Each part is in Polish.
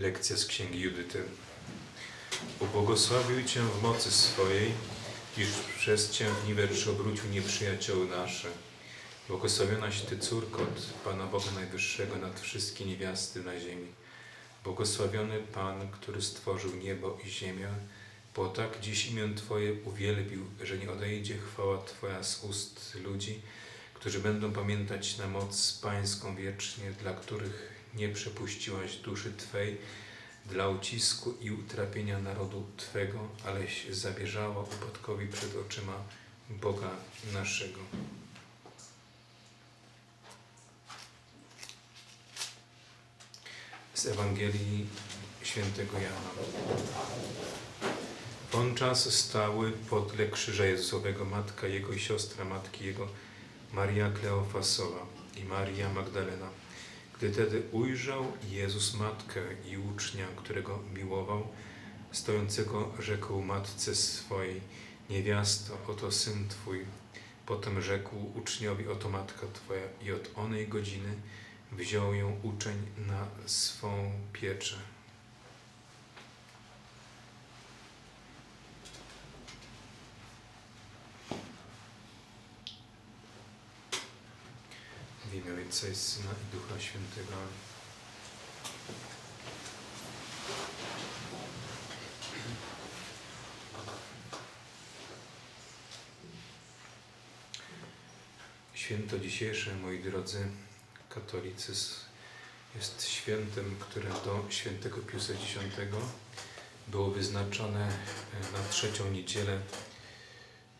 Lekcja z Księgi Judyty. Ubłogosławił Cię w mocy swojej, iż przez Cię w niwecz obrócił nieprzyjacioły nasze. Błogosławionaś Ty, córko Pana Boga Najwyższego nad wszystkie niewiasty na ziemi. Błogosławiony Pan, który stworzył niebo i ziemię, bo tak dziś imię Twoje uwielbił, że nie odejdzie chwała Twoja z ust ludzi, którzy będą pamiętać na moc Pańską wiecznie, dla których nie przepuściłaś duszy Twej, dla ucisku i utrapienia narodu Twego, aleś zabierzała upadkowi przed oczyma Boga naszego. Z Ewangelii Świętego Jana. Wówczas stały podle krzyża Jezusowego matka Jego i siostra matki Jego, Maria Kleofasowa i Maria Magdalena. Gdy tedy ujrzał Jezus matkę i ucznia, którego miłował, stojącego rzekł matce swojej, niewiasto, oto syn Twój. Potem rzekł uczniowi, oto matka Twoja i od onej godziny wziął ją uczeń na swą pieczę. W imię Ojca i Syna i Ducha Świętego. Święto dzisiejsze, moi drodzy katolicyzm, jest świętem, które do świętego Piusa X było wyznaczone e, na trzecią niedzielę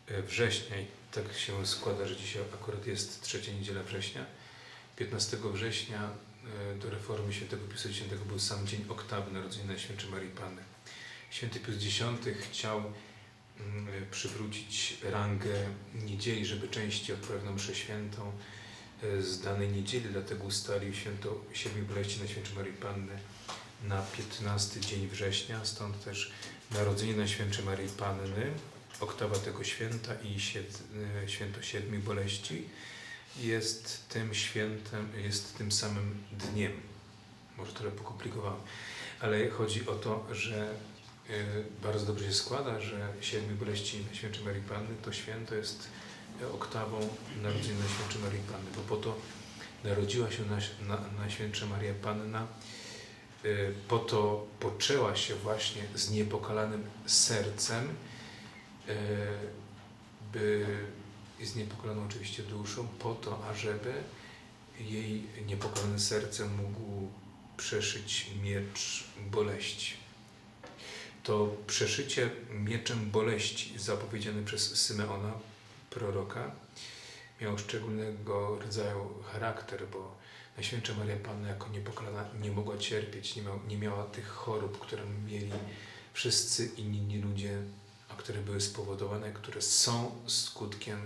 e, września. I tak się składa, że dzisiaj akurat jest trzecia niedziela września. 15 września e, do reformy świętego Piusa X był sam dzień oktawy Narodzenia Najświętszej Marii Panny. Święty Pius X chciał mm, przywrócić rangę niedzieli, żeby częściej odprawiać na mszę świętą e, z danej niedzieli, dlatego ustalił święto Siedmiu Boleści Najświętszej Marii Panny na 15 dzień września, stąd też Narodzenie Najświętszej Marii Panny, oktawa tego święta i e, święto Siedmiu Boleści jest tym świętem, jest tym samym dniem. Może trochę pokomplikowałem, ale chodzi o to, że y, bardzo dobrze się składa, że Siedmiu Boleści Najświętszej Marii Panny to święto jest e, oktawą Narodzenia Najświętszej Marii Panny, bo po to narodziła się na, Najświętsza Maria Panna, y, po to poczęła się właśnie z niepokalanym sercem, by i z niepokalaną oczywiście duszą, po to, ażeby jej niepokalane serce mógł przeszyć miecz boleści. To przeszycie mieczem boleści zapowiedziane przez Symeona, proroka, miało szczególnego rodzaju charakter, bo Najświętsza Maria Panna jako niepokalana nie mogła cierpieć, nie, miał, nie miała tych chorób, które mieli wszyscy inni ludzie, a które były spowodowane, które są skutkiem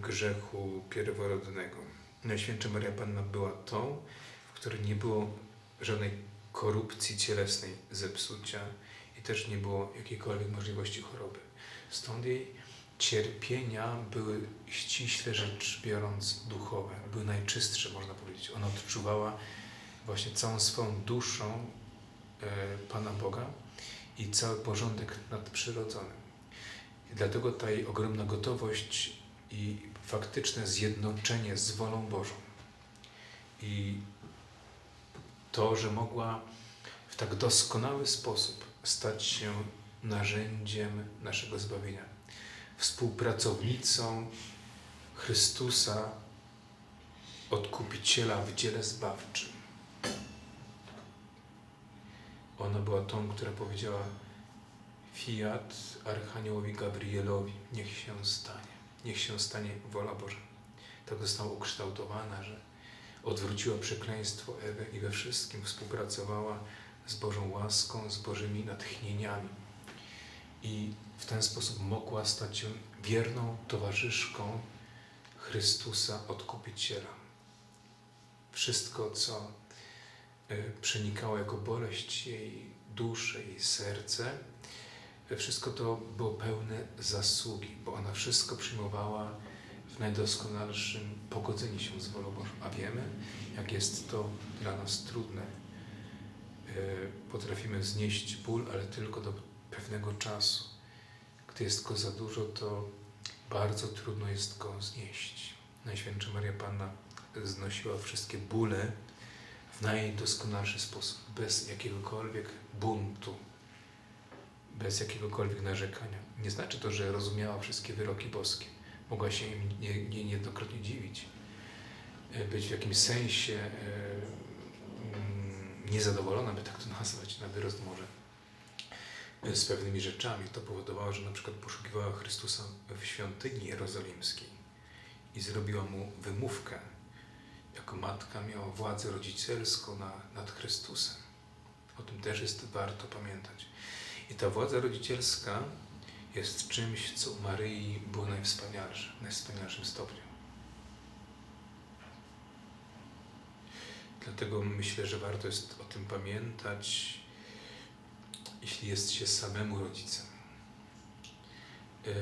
grzechu pierworodnego. Najświętsza Maria Panna była tą, w której nie było żadnej korupcji cielesnej, zepsucia i też nie było jakiejkolwiek możliwości choroby. Stąd jej cierpienia były ściśle rzecz biorąc duchowe, były najczystsze, można powiedzieć. Ona odczuwała właśnie całą swoją duszą e, Pana Boga i cały porządek nadprzyrodzony. I dlatego ta jej ogromna gotowość i faktyczne zjednoczenie z wolą Bożą. I to, że mogła w tak doskonały sposób stać się narzędziem naszego zbawienia, współpracownicą Chrystusa, Odkupiciela w dziele zbawczym. Ona była tą, która powiedziała Fiat Archaniołowi Gabrielowi, niech się stanie, niech się stanie wola Boża. Tak została ukształtowana, że odwróciła przekleństwo Ewy i we wszystkim współpracowała z Bożą łaską, z Bożymi natchnieniami. I w ten sposób mogła stać się wierną towarzyszką Chrystusa Odkupiciela. Wszystko, co y, przenikało jako boleść jej duszę, jej serce, wszystko to było pełne zasługi, bo ona wszystko przyjmowała w najdoskonalszym pogodzeniu się z wolą Bożą. A wiemy, jak jest to dla nas trudne potrafimy znieść ból, ale tylko do pewnego czasu. Gdy jest go za dużo, to bardzo trudno jest go znieść. Najświętsza Maria Panna znosiła wszystkie bóle w najdoskonalszy sposób, bez jakiegokolwiek buntu, bez jakiegokolwiek narzekania. Nie znaczy to, że rozumiała wszystkie wyroki boskie. Mogła się im nie, nie, niejednokrotnie dziwić. E, Być w jakimś sensie e, mm, niezadowolona, by tak to nazwać, na wyrost może, z pewnymi rzeczami. To powodowało, że na przykład poszukiwała Chrystusa w świątyni jerozolimskiej i zrobiła mu wymówkę. Jako matka miała władzę rodzicielską na, nad Chrystusem. O tym też jest warto pamiętać. I ta władza rodzicielska jest czymś, co u Maryi było najwspanialsze, najwspanialszym stopniu. Dlatego myślę, że warto jest o tym pamiętać, jeśli jest się samemu rodzicem. Yy,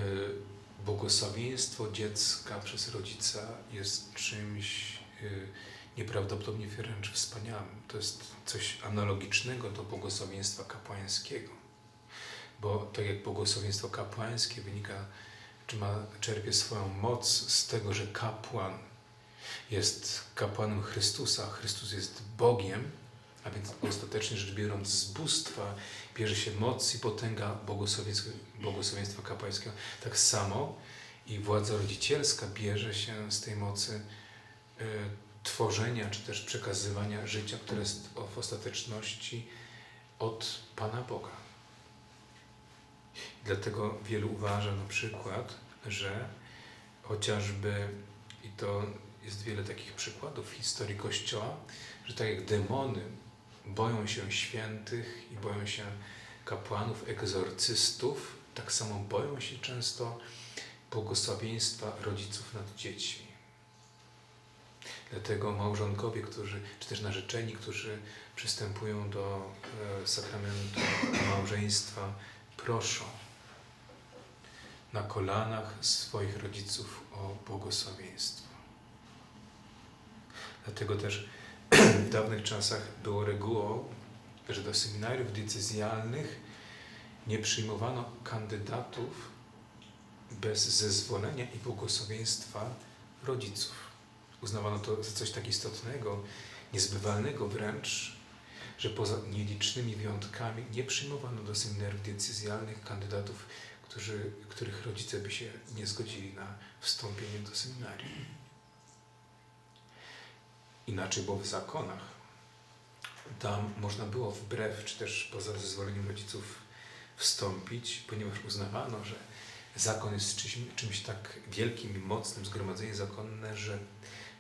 Błogosławieństwo dziecka przez rodzica jest czymś yy, nieprawdopodobnie wręcz wspaniałym. To jest coś analogicznego do błogosławieństwa kapłańskiego. Bo tak jak błogosławieństwo kapłańskie wynika, czy ma, czerpie swoją moc z tego, że kapłan jest kapłanem Chrystusa, Chrystus jest Bogiem, a więc ostatecznie rzecz biorąc z bóstwa bierze się moc i potęga błogosławieństwa, kapłańskiego. Tak samo i władza rodzicielska bierze się z tej mocy y, tworzenia, czy też przekazywania życia, które jest w ostateczności od Pana Boga. Dlatego wielu uważa na przykład, że chociażby, i to jest wiele takich przykładów w historii Kościoła, że tak jak demony boją się świętych i boją się kapłanów, egzorcystów, tak samo boją się często błogosławieństwa rodziców nad dziećmi. Dlatego małżonkowie, którzy, czy też narzeczeni, którzy przystępują do e, sakramentu małżeństwa, proszą na kolanach swoich rodziców o błogosławieństwo. Dlatego też w dawnych czasach było regułą, że do seminariów decyzjalnych nie przyjmowano kandydatów bez zezwolenia i błogosławieństwa rodziców. Uznawano to za coś tak istotnego, niezbywalnego wręcz, że poza nielicznymi wyjątkami nie przyjmowano do seminariów decyzjalnych kandydatów, którzy, których rodzice by się nie zgodzili na wstąpienie do seminarium. Inaczej było w zakonach. Tam można było wbrew, czy też poza zezwoleniem rodziców wstąpić, ponieważ uznawano, że zakon jest czymś, czymś tak wielkim i mocnym, zgromadzenie zakonne, że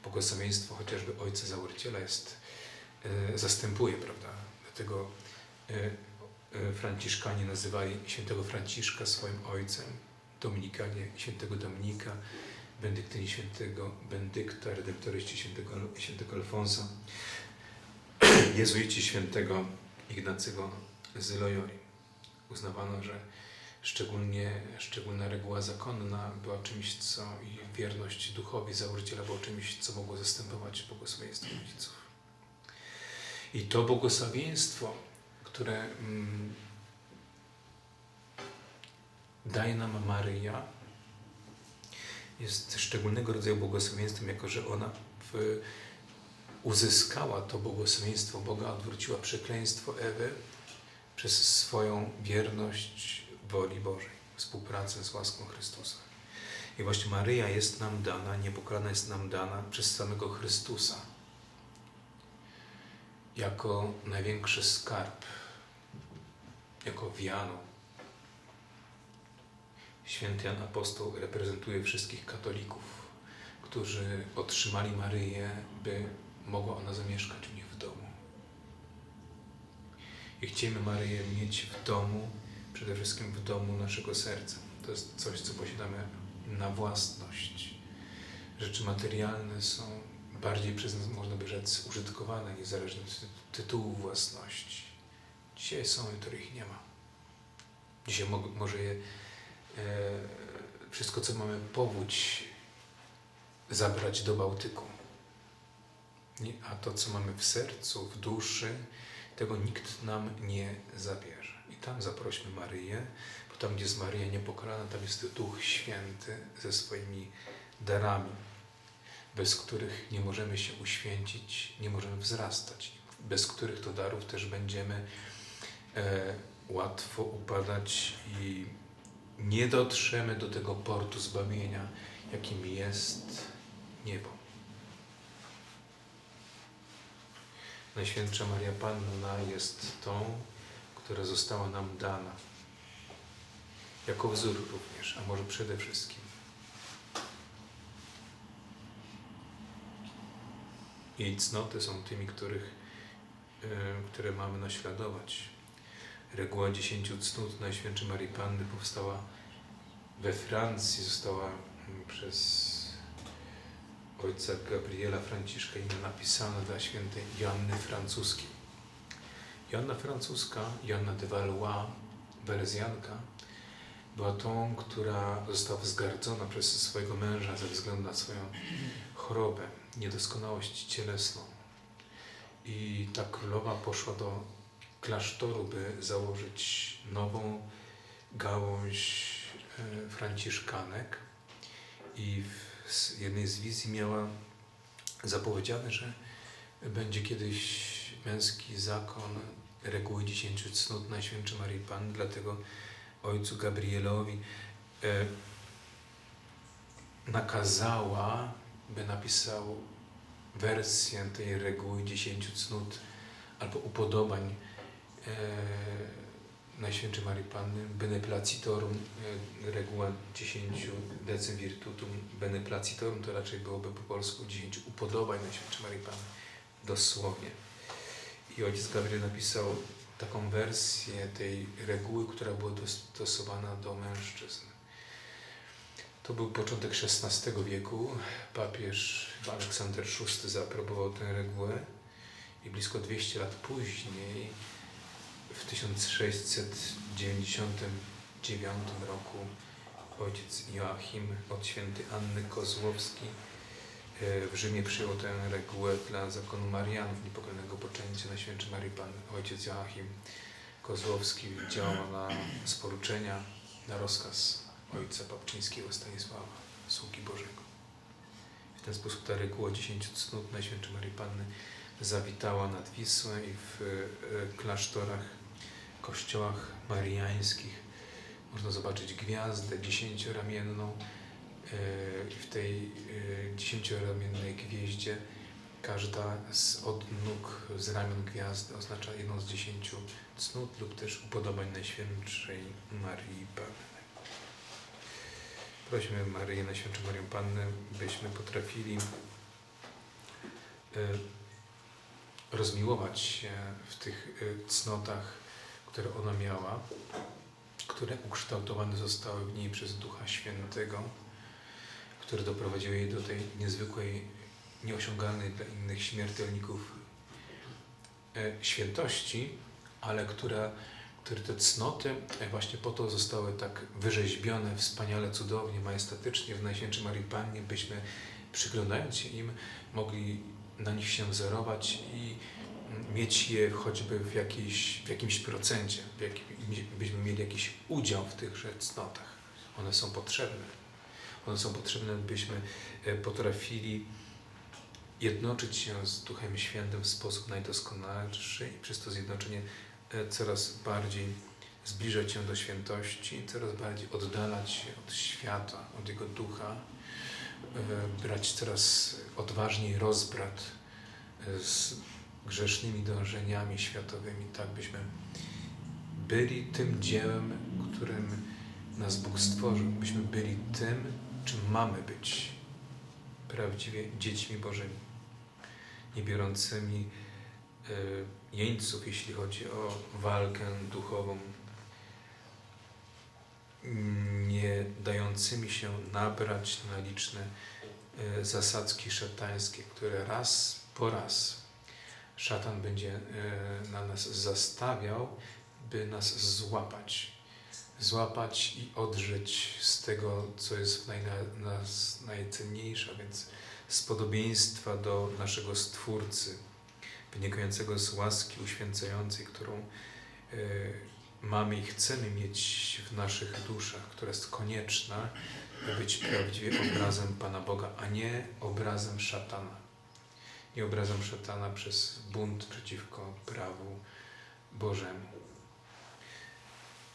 błogosławieństwo chociażby ojca założyciela jest, zastępuje, prawda? Dlatego e, e, Franciszkanie nazywali świętego Franciszka swoim ojcem, Dominikanie świętego Dominika, Bendyktyni świętego Bendykta, redemptoryści świętego, świętego Alfonsa, jezuici świętego Ignacego z Loyoli. Uznawano, że szczególnie, szczególna reguła zakonna była czymś, co i wierność duchowi założyciela była czymś, co mogło zastępować błogosławieństwo rodziców. I to błogosławieństwo, które mm, daje nam Maryja, jest szczególnego rodzaju błogosławieństwem, jako że ona w, uzyskała to błogosławieństwo Boga, odwróciła przekleństwo Ewy przez swoją wierność woli Bożej, współpracę z łaską Chrystusa. I właśnie Maryja jest nam dana, niepokalana jest nam dana przez samego Chrystusa jako największy skarb, jako wiano. Święty Jan Apostoł reprezentuje wszystkich katolików, którzy otrzymali Maryję, by mogła ona zamieszkać u nich w domu. I chcemy Maryję mieć w domu, przede wszystkim w domu naszego serca. To jest coś, co posiadamy na własność. Rzeczy materialne są bardziej przez nas, można by rzec, użytkowane, niezależnie od tytułu własności. Dzisiaj są, jutro ich nie ma. Dzisiaj mo może je e, wszystko, co mamy powódź, zabrać do Bałtyku. Nie? A to, co mamy w sercu, w duszy, tego nikt nam nie zabierze. I tam zaprośmy Maryję, bo tam, gdzie jest Maryja niepokalana, tam jest Duch Święty ze swoimi darami, bez których nie możemy się uświęcić, nie możemy wzrastać, bez których to darów też będziemy e, łatwo upadać i nie dotrzemy do tego portu zbawienia, jakim jest niebo. Najświętsza Maria Panna jest tą, która została nam dana. Jako wzór również, a może przede wszystkim. Jej cnoty są tymi, których, e, które mamy naśladować. Reguła dziesięciu cnót Najświętszej Marii Panny powstała we Francji, została mm, przez ojca Gabriela Franciszka imię napisane dla świętej Joanny Francuskiej. Joanna Francuska, Joanna de Valois, Berezjanka, była tą, która została wzgardzona przez swojego męża ze względu na swoją chorobę, niedoskonałość cielesną. I ta królowa poszła do klasztoru, by założyć nową gałąź e, franciszkanek. I w jednej z wizji miała zapowiedziane, że będzie kiedyś męski zakon reguły dziesięciu cnót Najświętszej Marii Panny, dlatego ojcu Gabrielowi e, nakazała, by napisał wersję tej reguły dziesięciu cnót albo upodobań e, Najświętszej Marii Panny, beneplacitorum, e, reguła dziesięciu decym virtutum, beneplacitorum to raczej byłoby po polsku dziesięciu upodobań Najświętszej Marii Panny, dosłownie. I ojciec Gabriel napisał taką wersję tej reguły, która była dostosowana do mężczyzn. To był początek XVI wieku. Papież Aleksander VI zaaprobował tę regułę i blisko 200 lat później, w 1699 roku, ojciec Joachim od świętej Anny Kozłowski e, w Rzymie przyjął tę regułę dla zakonu Marianów, niepokojonego poczęcia na święcie Marii Panny. Ojciec Joachim Kozłowski działał na z poruczenia, na rozkaz ojca Papczyńskiego Stanisława, sługi Bożego. W ten sposób ta reguła dziesięciu cnót Najświętszej Marii Panny zawitała nad Wisłę i w e, klasztorach, kościołach mariańskich można zobaczyć gwiazdę dziesięcioramienną. E, w tej e, dziesięcioramiennej gwieździe każda z odnóg, z ramion gwiazdy oznacza jedną z dziesięciu cnót lub też upodobań Najświętszej Marii Panny. Prośmy Maryję, Najświętszą Marię Pannę, byśmy potrafili rozmiłować się w tych cnotach, które ona miała, które ukształtowane zostały w niej przez Ducha Świętego, które doprowadziły jej do tej niezwykłej, nieosiągalnej dla innych śmiertelników świętości, ale która, które te cnoty właśnie po to zostały tak wyrzeźbione wspaniale, cudownie, majestatycznie w Najświętszej Marii Pannie, byśmy przyglądając się im mogli na nich się wzorować i mieć je choćby w, jakiejś, w jakimś procencie, w jakim, byśmy mieli jakiś udział w tychże cnotach. One są potrzebne. One są potrzebne, byśmy e, potrafili jednoczyć się z Duchem Świętym w sposób najdoskonalszy i przez to zjednoczenie coraz bardziej zbliżać się do świętości, coraz bardziej oddalać się od świata, od Jego Ducha, e, brać coraz odważniej rozbrat z grzesznymi dążeniami światowymi, tak byśmy byli tym dziełem, którym nas Bóg stworzył, byśmy byli tym, czym mamy być, prawdziwie dziećmi Bożymi, nie biorącymi jeńców, jeśli chodzi o walkę duchową, nie dającymi się nabrać na liczne y, zasadzki szatańskie, które raz po raz szatan będzie e, na nas zastawiał, by nas złapać. Złapać i odrzeć z tego, co jest w nas najcenniejsze, więc z podobieństwa do naszego Stwórcy, wynikającego z łaski uświęcającej, którą e, mamy i chcemy mieć w naszych duszach, która jest konieczna, by być prawdziwie obrazem Pana Boga, a nie obrazem szatana. Nie obrazem szatana przez bunt przeciwko prawu Bożemu.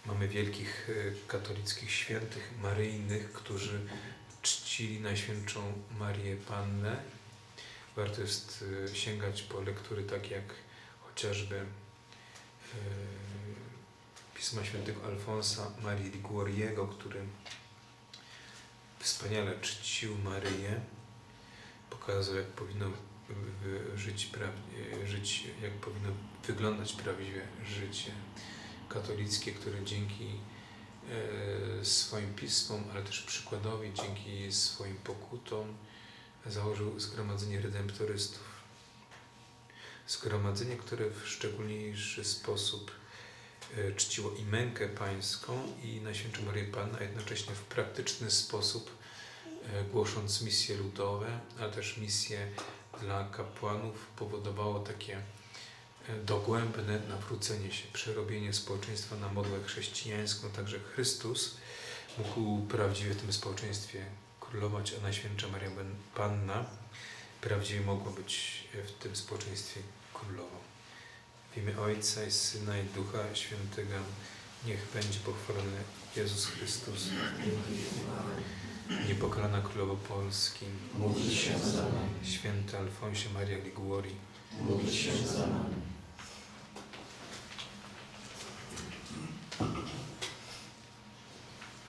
Mamy wielkich e, katolickich świętych maryjnych, którzy czcili Najświętszą Marię Pannę. Warto jest e, sięgać po lektury takie jak chociażby e, Pisma Świętego Alfonsa Marii Liguoriego, który wspaniale czcił Maryję, pokazał jak powinno żyć, pra- żyć jak powinno wyglądać prawdziwe życie katolickie, które dzięki swoim pismom, ale też przykładowi, dzięki swoim pokutom założył Zgromadzenie Redemptorystów. Zgromadzenie, które w szczególniejszy sposób e, czciło i mękę pańską i Najświętszą Maryję Pannę, a jednocześnie w praktyczny sposób e, głosząc misje ludowe, ale też misje dla kapłanów powodowało takie e, dogłębne nawrócenie się, przerobienie społeczeństwa na modłę chrześcijańską. Także Chrystus mógł prawdziwie w tym społeczeństwie królować, a Najświętsza Maria Panna prawdziwie mogła być w tym społeczeństwie królową. W imię Ojca i Syna i Ducha Świętego niech będzie pochwalony Jezus Chrystus, niepokalana Królowo Polski, Módl się za nami, święty Alfonsie Maria Liguori, módl się za nami,